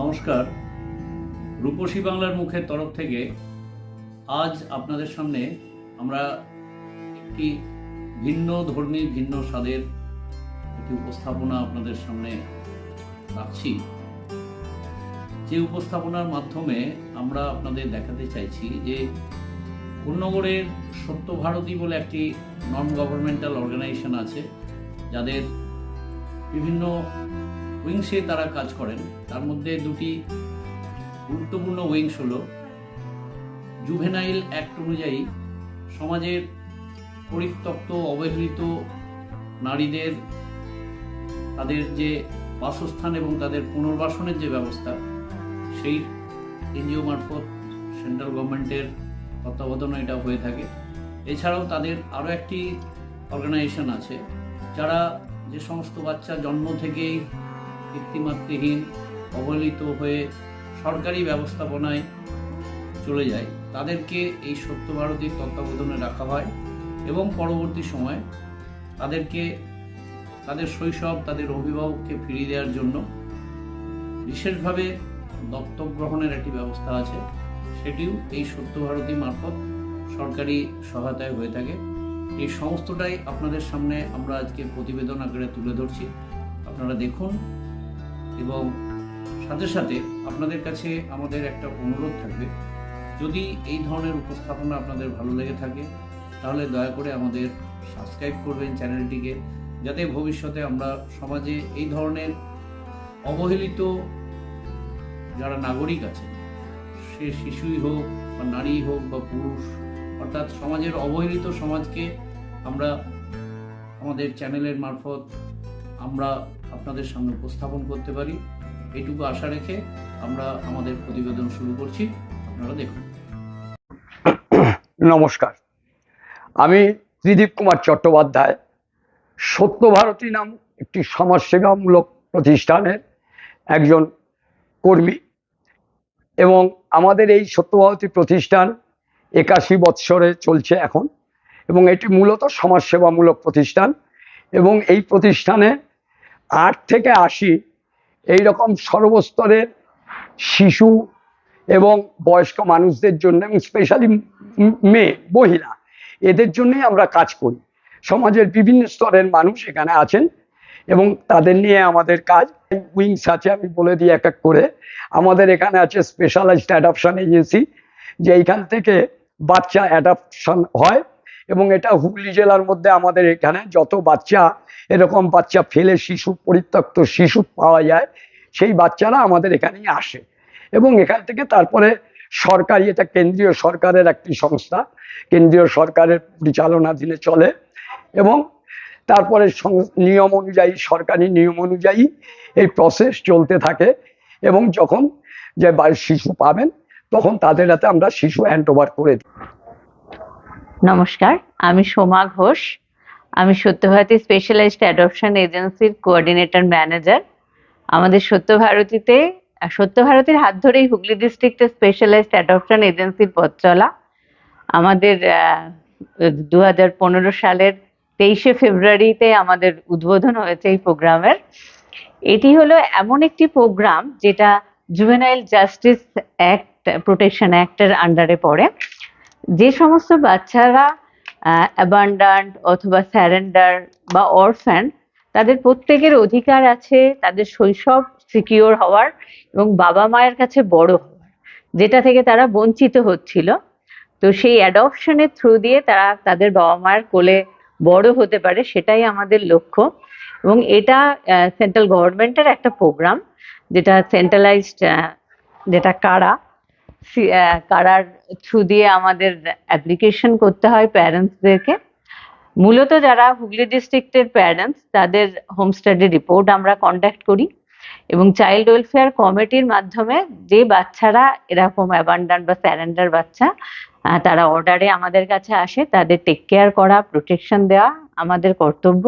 নমস্কার। রূপসী বাংলার মুখের তরফ থেকে আজ আপনাদের সামনে আমরা একটি ভিন্ন ধর্মী, ভিন্ন স্বাদের একটি উপস্থাপনা আপনাদের সামনে রাখছি। যে উপস্থাপনার মাধ্যমে আমরা আপনাদের দেখাতে চাইছি যে কোন্নগরের সত্য ভারতী বলে একটি নন গভর্নমেন্টাল অর্গানাইজেশন আছে, যাদের বিভিন্ন উইংসে তারা কাজ করেন। তার মধ্যে দুটি গুরুত্বপূর্ণ উইংস হলো, জুভেনাইল অ্যাক্ট অনুযায়ী সমাজের পরিত্যক্ত, অবহেলিত নারীদের তাদের যে বাসস্থান এবং তাদের পুনর্বাসনের যে ব্যবস্থা, সেই এনজিও মারফত, সেন্ট্রাল গভর্নমেন্টের তত্ত্বাবধানে এটা হয়ে থাকে। এছাড়াও তাদের আরও একটি অর্গানাইজেশন আছে, যারা যে সমস্ত বাচ্চা জন্ম থেকেই পিতৃমাতৃহীন অবহেলিত হয়ে সরকারি ব্যবস্থাপনায় চলে যায়। তাদেরকে এই সত্য ভারতীর তত্ত্বাবধানে রাখা হয় এবং পরবর্তী সময়ে তাদেরকে তাদের শৈশব, তাদের অভিভাবককে ফিরিয়ে দেওয়ার জন্য বিশেষভাবে দত্তক গ্রহণের একটি ব্যবস্থা আছে। সেটিও এই সত্য ভারতী মারফত সরকারি সহায়তায় হয়ে থাকে। এই সমস্তটাই আপনাদের সামনে আমরা আজকে প্রতিবেদন আকারে তুলে ধরছি। আপনারা দেখুন এবং সাথে সাথে আপনাদের কাছে আমাদের একটা অনুরোধ থাকবে। যদি এই ধরনের উপস্থাপনা আপনাদের ভালো লেগে থাকে, তাহলে দয়া করে আমাদের সাবস্ক্রাইব করবেন চ্যানেলটিকে, যাতে ভবিষ্যতে আমরা সমাজে এই ধরনের অবহেলিত যারা নাগরিক আছে সে শিশুই হোক বা নারী হোক বা পুরুষ, অর্থাৎ সমাজের অবহেলিত সমাজকে আমরা আমাদের চ্যানেলের মারফত আমরা আপনাদের সামনে উপস্থাপন করতে পারি। এইটুকু আশা রেখে আমরা আমাদের প্রতিবেদন শুরু করছি। আপনারা দেখুন। নমস্কার। আমি ত্রিদীপ কুমার চট্টোপাধ্যায়। সত্যভারতী নাম একটি সমাজসেবামূলক প্রতিষ্ঠানের একজন কর্মী এবং আমাদের এই সত্যভারতী প্রতিষ্ঠান একাশি বৎসরে চলছে এখন এবং এটি মূলত সমাজসেবামূলক প্রতিষ্ঠান এবং এই প্রতিষ্ঠানে আট থেকে আশি এই রকম সর্বস্তরের শিশু এবং বয়স্ক মানুষদের জন্য এবং স্পেশালি মেয়ে, মহিলা, এদের জন্যই আমরা কাজ করি। সমাজের বিভিন্ন স্তরের মানুষ এখানে আছেন এবং তাদের নিয়ে আমাদের কাজ। উইংস আছে, আমি বলে দিই এক এক করে। আমাদের এখানে আছে স্পেশালাইজড অ্যাডাপশন এজেন্সি যে এইখান থেকে বাচ্চা অ্যাডাপশন হয়। এবং এটা হুগলি জেলার মধ্যে আমাদের এখানে যত বাচ্চা এরকম বাচ্চা ফেলে শিশু, পরিত্যক্ত শিশু পাওয়া যায়, সেই বাচ্চারা আমাদের এখানেই আসে। এবং এখান থেকে তারপরে সরকারি, এটা কেন্দ্রীয় সরকারের একটি সংস্থা, কেন্দ্রীয় সরকারের পরিচালনাধীনে চলে এবং তারপরে নিয়ম অনুযায়ী, সরকারি নিয়ম অনুযায়ী এই প্রসেস চলতে থাকে এবং যখন যে শিশু পাবেন, তখন তাদের হাতে আমরা শিশু হ্যান্ড ওভার করে দিই। নমস্কার, আমি সোমা ঘোষ। আমি সত্যভারতী স্পেশালাইজড অ্যাডপশন এজেন্সির কোঅর্ডিনেটর ম্যানেজার আমাদের সত্যভারতীতে, সত্যভারতীর হাত ধরেই হুগলি ডিস্ট্রিক্টের স্পেশালাইজড অ্যাডপশন এজেন্সির পথ চলা। আমাদের দু হাজার পনেরো সালের তেইশে ফেব্রুয়ারিতে আমাদের উদ্বোধন হয়েছে এই প্রোগ্রামের। এটি হলো এমন একটি প্রোগ্রাম যেটা জুভেনাইল জাস্টিস অ্যাক্ট প্রোটেকশন অ্যাক্টের আন্ডারে পড়ে। যে সমস্ত বাচ্চারা অ্যাবান্ডান্ট অথবা স্যারেন্ডার বা অরফ্যান তাদের প্রত্যেকের অধিকার আছে, তাদের শৈশব সিকিওর হওয়ার এবং বাবা মায়ের কাছে বড় হওয়ার, যেটা থেকে তারা বঞ্চিত হচ্ছিল। তো সেই অ্যাডপশনের থ্রু দিয়ে তারা তাদের বাবা মায়ের কোলে বড় হতে পারে, সেটাই আমাদের লক্ষ্য। এবং এটা সেন্ট্রাল গভর্নমেন্টের একটা প্রোগ্রাম যেটা সেন্ট্রালাইজড যেটা কারা কারার থ্রু দিয়ে আমাদের অ্যাপ্লিকেশন করতে হয় প্যারেন্টসদেরকে মূলত যারা হুগলি ডিস্ট্রিক্টের প্যারেন্টস তাদের হোম স্টাডি রিপোর্ট আমরা কন্ডাক্ট করি এবং চাইল্ড ওয়েলফেয়ার কমিটির মাধ্যমে যে বাচ্চারা এরকম অ্যাবান্ডান্ট বা স্যারেন্ডার বাচ্চা তারা অর্ডারে আমাদের কাছে আসে, তাদের টেক কেয়ার করা প্রোটেকশন দেওয়া আমাদের কর্তব্য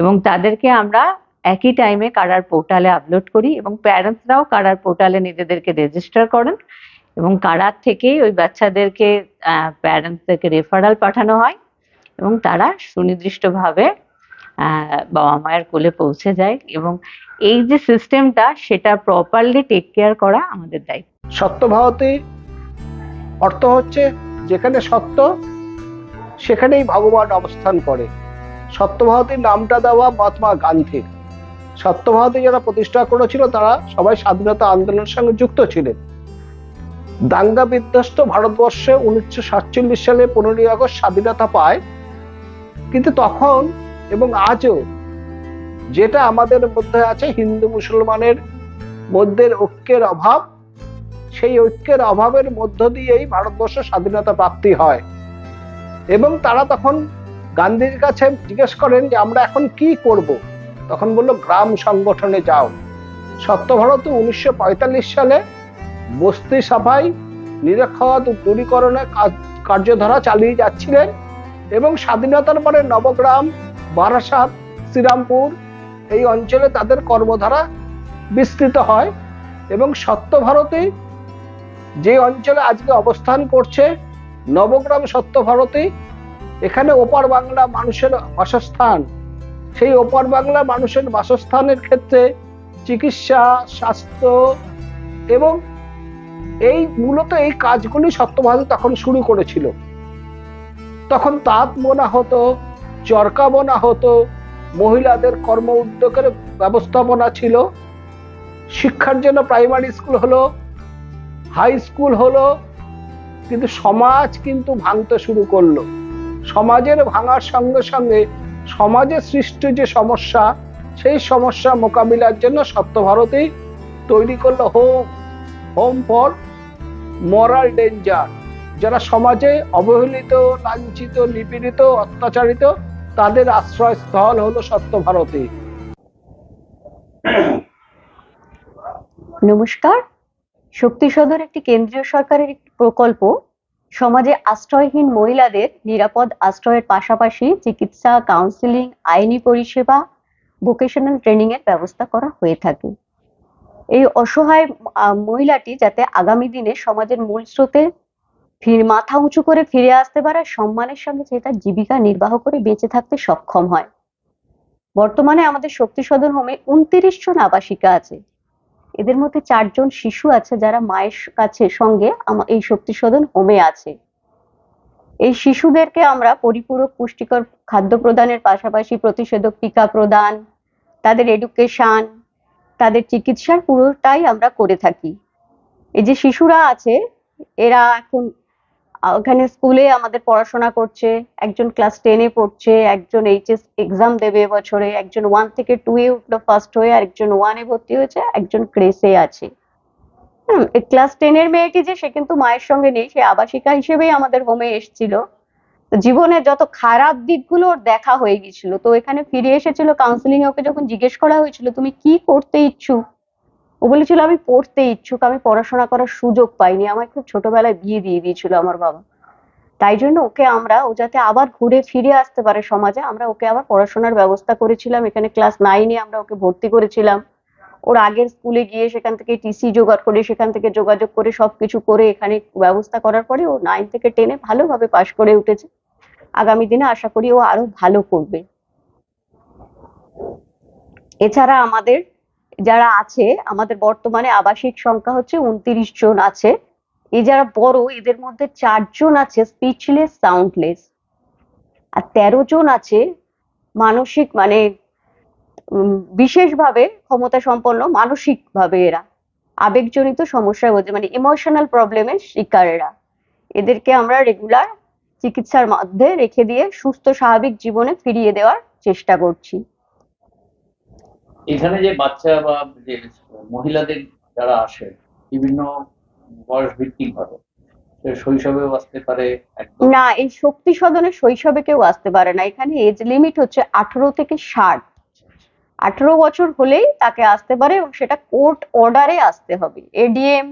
এবং তাদেরকে আমরা একই টাইমে কারার পোর্টালে আপলোড করি এবং প্যারেন্টসরাও কারার পোর্টালে নিজেদেরকে রেজিস্টার করেন। এবং কারার থেকেই ওই বাচ্চাদেরকে প্যারেন্টসদেরকে রেফারাল পাঠানো হয় এবং তারা সুনির্দিষ্টভাবে বাবা মায়ের কোলে পৌঁছে যায় এবং এই যে সিস্টেমটা সেটা প্রপারলি টেক কেয়ার করা আমাদের দায়িত্ব। সত্য ভারতী অর্থ হচ্ছে যেখানে সত্য, সেখানেই ভগবান অবস্থান করে। সত্য ভারতীর নামটা দেওয়া মহাত্মা গান্ধীর। সত্য ভারতী যারা প্রতিষ্ঠা করেছিল তারা সবাই স্বাধীনতা আন্দোলনের সঙ্গে যুক্ত ছিলেন। দাঙ্গা বিধ্বস্ত ভারতবর্ষে উনিশশো সাতচল্লিশ সালে পনেরোই আগস্ট স্বাধীনতা পায়। কিন্তু তখন এবং আজও যেটা আমাদের মধ্যে আছে হিন্দু মুসলমানের মধ্যে ঐক্যের অভাব, সেই ঐক্যের অভাবের মধ্য দিয়েই ভারতবর্ষ স্বাধীনতা প্রাপ্তি হয়। এবং তারা তখন গান্ধীর কাছে জিজ্ঞেস করেন যে, আমরা এখন কি করব? তখন বলল, গ্রাম সংগঠনে যাও। সত্য ভারত উনিশশো পঁয়তাল্লিশ সালে বস্তি সাফাই নিরক্ষরতা দূরীকরণের কার্যধারা চালিয়ে যাচ্ছিলেন এবং স্বাধীনতার পরে নবগ্রাম, বারাসাত, শ্রীরামপুর এই অঞ্চলে তাদের কর্মধারা বিস্তৃত হয় এবং সত্য ভারতে যে অঞ্চলে আজকে অবস্থান করছে, নবগ্রাম সত্য ভারতী এখানে ওপার বাংলা মানুষের বাসস্থান। সেই ওপার বাংলা মানুষের বাসস্থানের ক্ষেত্রে চিকিৎসা, স্বাস্থ্য এবং এই মূলত এই কাজগুলি সত্যভারতী তখন শুরু করেছিল। তখন তাঁত বোনা হতো, চরকা বোনা হতো, মহিলাদের কর্ম উদ্যোগের ব্যবস্থাপনা ছিল। শিক্ষার জন্য প্রাইমারি স্কুল হলো হাই স্কুল হলো, কিন্তু সমাজ কিন্তু ভাঙতে শুরু করল। সমাজের ভাঙার সঙ্গে সঙ্গে সমাজে সৃষ্ট যে সমস্যা, সেই সমস্যা মোকাবিলার জন্য সত্যভারতী তৈরি করল home home for moral danger যারা সমাজে অবহেলিত, লাঞ্ছিত, নিপীড়িত, অত্যাচারিত, তাদের আশ্রয়স্থল হলো সত্য ভারতী। নমস্কার। শক্তি সদর একটি কেন্দ্রীয় সরকারের একটি প্রকল্প। সমাজে আশ্রয়হীন মহিলাদের নিরাপদ আশ্রয়ের পাশাপাশি চিকিৎসা কাউন্সিলিং আইনি পরিষেবা ভোকেশনাল ট্রেনিং এর ব্যবস্থা করা হয়ে থাকে। এই অসহায় মহিলাটি যাতে আগামী দিনে সমাজের মূল স্রোতে মাথা উঁচু করে ফিরে আসতে পারে, সম্মানের সঙ্গে সে তার জীবিকা নির্বাহ করে বেঁচে থাকতে সক্ষম হয়। বর্তমানে আমাদের শক্তি সদন হোমে উনত্রিশ জন আবাসিকা আছে। এদের মধ্যে চারজন শিশু আছে যারা মায়ের কাছে সঙ্গে এই শক্তি সদন হোমে আছে। এই শিশুদেরকে আমরা পরিপূরক, পুষ্টিকর খাদ্য প্রদানের পাশাপাশি প্রতিষেধক, টিকা প্রদান, তাদের এডুকেশন তাদের চিকিৎসার পুরোটাই আমরা করে থাকি। এই যে শিশুরা আছে, এরা এখন ওখানে স্কুলে আমাদের পড়াশোনা করছে, একজন ক্লাস টেনে পড়ছে, একজন এইচএস এক্সাম দেবে বছরে, একজন ওয়ান থেকে টু এ উঠল ফার্স্ট হয়ে আর একজন ওয়ানে ভর্তি হয়েছে, একজন ক্রেসে আছে। ক্লাস টেনের মেয়েটি যে সে কিন্তু মায়ের সঙ্গে নেই, সে আবাসিকা হিসেবেই আমাদের হোমে এসেছিল। জীবনের যত খারাপ দিকগুলো ওর দেখা হয়ে গেছিল তো এখানে ফিরে এসেছিল কাউন্সিলিং ওকে যখন জিজ্ঞেস করা হয়েছিল, তুমি কি করতে ইচ্ছুক? ও বলেছিল, আমি পড়তে ইচ্ছুক, আমি পড়াশোনা করার সুযোগ পাইনি আমার খুব ছোটবেলায় বিয়ে দিয়ে দিয়েছিল আমার বাবা। তাই জন্য ওকে আমরা, ও যাতে আবার ঘুরে ফিরে আসতে পারে সমাজে, আমরা ওকে আবার পড়াশোনার ব্যবস্থা করেছিলাম। এখানে ক্লাস নাইনে আমরা ওকে ভর্তি করেছিলাম। ওর আগের স্কুলে গিয়ে সেখান থেকে টিসি জোগাড় করে, সেখান থেকে যোগাযোগ করে, সবকিছু করে এখানে ব্যবস্থা করার পরে ও নাইন থেকে টেনে ভালোভাবে পাশ করে উঠেছে। আগামী দিনে আশা করি ও আরও ভালো করবে। এছাড়া আমাদের যারা আছে, আমাদের বর্তমানে আবাসিক সংখ্যা হচ্ছে উনত্রিশ জন আছে। এই যারা বড়, এদের মধ্যে চারজন আছে স্পিচলেস সাউন্ডলেস আর তেরো জন আছে মানসিক মানে বিশেষভাবে ক্ষমতা সম্পন্ন মানসিক ভাবে এরা। আবেগজনিত সমস্যায় হচ্ছে মানে ইমোশনাল প্রবলেমের শিকার এরা এদেরকে আমরা রেগুলার চিকিৎসার মধ্যে রেখে দিয়ে সুস্থ স্বাভাবিক জীবনে ফিরিয়ে দেওয়ার চেষ্টা করছি। এখানে যে বাচ্চা বা যে মহিলাদের যারা আসে বিভিন্ন বয়স ভিত্তিক ভাবে শৈশবেও আসতে পারে না এই শক্তি সদনে শৈশবে কেউ আসতে পারে না। এখানে এজ লিমিট হচ্ছে আঠারো থেকে ষাট। আঠারো বছর হলেই তাকে আসতে পারে এবং সেটা কোর্ট অর্ডারে আসতে হবে। এডিএম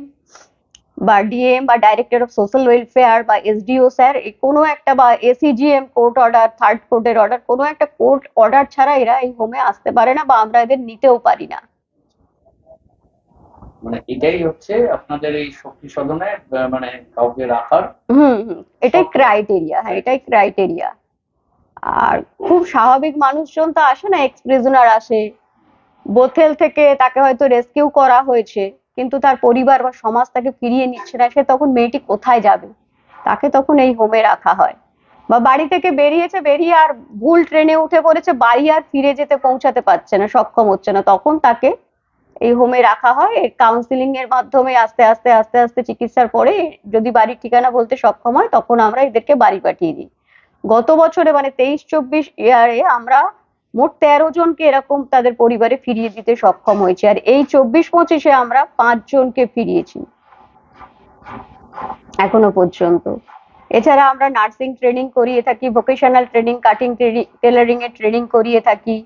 বা ডিএম বা ডাইরেক্টর অফ সোশ্যাল ওয়েলফেয়ার বা এসডিও স্যার কোনো একটা বা এসিজিএম কোর্ট অর্ডার থার্ড কোর্টের অর্ডার কোনো একটা কোর্ট অর্ডার ছাড়া এরা এই হোমে আসতে পারে না বা আমরা এদের নিতেও পারি না। মানে এটাই হচ্ছে আপনাদের এই শক্তি সদনে মানে কাউকে রাখার হুম এটাই ক্রাইটেরিয়া হ্যাঁ এটাই ক্রাইটেরিয়া আর খুব স্বাভাবিক মানুষজন তো আসে না এক্স প্রিজনার আসে। বোথেল থেকে তাকে হয়তো রেস্কিউ করা হয়েছে। কিন্তু তার পরিবার বা সমাজ তাকে ফিরিয়ে নিচ্ছে না। সে তখন মেয়েটি কোথায় যাবে? তাকে তখন এই হোমে রাখা হয়। বা বাড়ি থেকে বেরিয়েছে, বেরিয়ে আর ভুল ট্রেনে উঠে পড়েছে, বাড়ি আর ফিরে যেতে পৌঁছাতে পারছে না, সক্ষম হচ্ছে না। তখন তাকে এই হোমে রাখা হয়। কাউন্সিলিং এর মাধ্যমে আস্তে আস্তে আস্তে আস্তে চিকিৎসার পরে যদি বাড়ির ঠিকানা বলতে সক্ষম হয়, তখন আমরা এদেরকে বাড়ি পাঠিয়ে দিই। গত বছরে মানে তেইশ, চব্বিশ ইয়ারে আমরা মোট তেরো জনকে এরকম তাদের পরিবারে ফিরিয়ে দিতে সক্ষম হয়েছে। আর এই চব্বিশ পঁচিশে আমরা পাঁচ জনকে ফিরিয়েছি। এখনও পর্যন্ত। এছাড়া আমরা নার্সিং ট্রেনিং করিয়ে থাকি, ভোকেশনাল ট্রেনিং, কাটিং টেলারিং এর ট্রেনিং করিয়ে থাকি।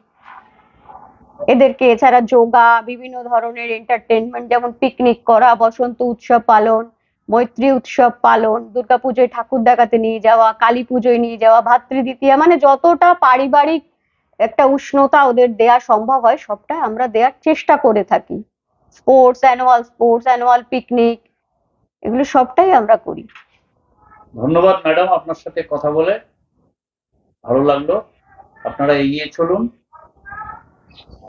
এদেরকে এছাড়া যোগা, বিভিন্ন ধরনের এন্টারটেনমেন্ট যেমন পিকনিক করা, বসন্ত উৎসব পালন, মৈত্রী উৎসব পালন, দুর্গাপুজোয় ঠাকুর দেখাতে নিয়ে যাওয়া, কালী পুজোয় নিয়ে যাওয়া ভাতৃদ্বিতীয়া মানে যতটা পারিবারিক একটা উষ্ণতা ওদের দেয়া সম্ভব হয় সবটা আমরা দেওয়ার চেষ্টা করে থাকি। Sports annual sports annual picnic এগুলো সবটাই আমরা করি। ধন্যবাদ ম্যাডাম আপনার সাথে কথা বলে। ভালো লাগল। আপনারা এগিয়ে চলুন।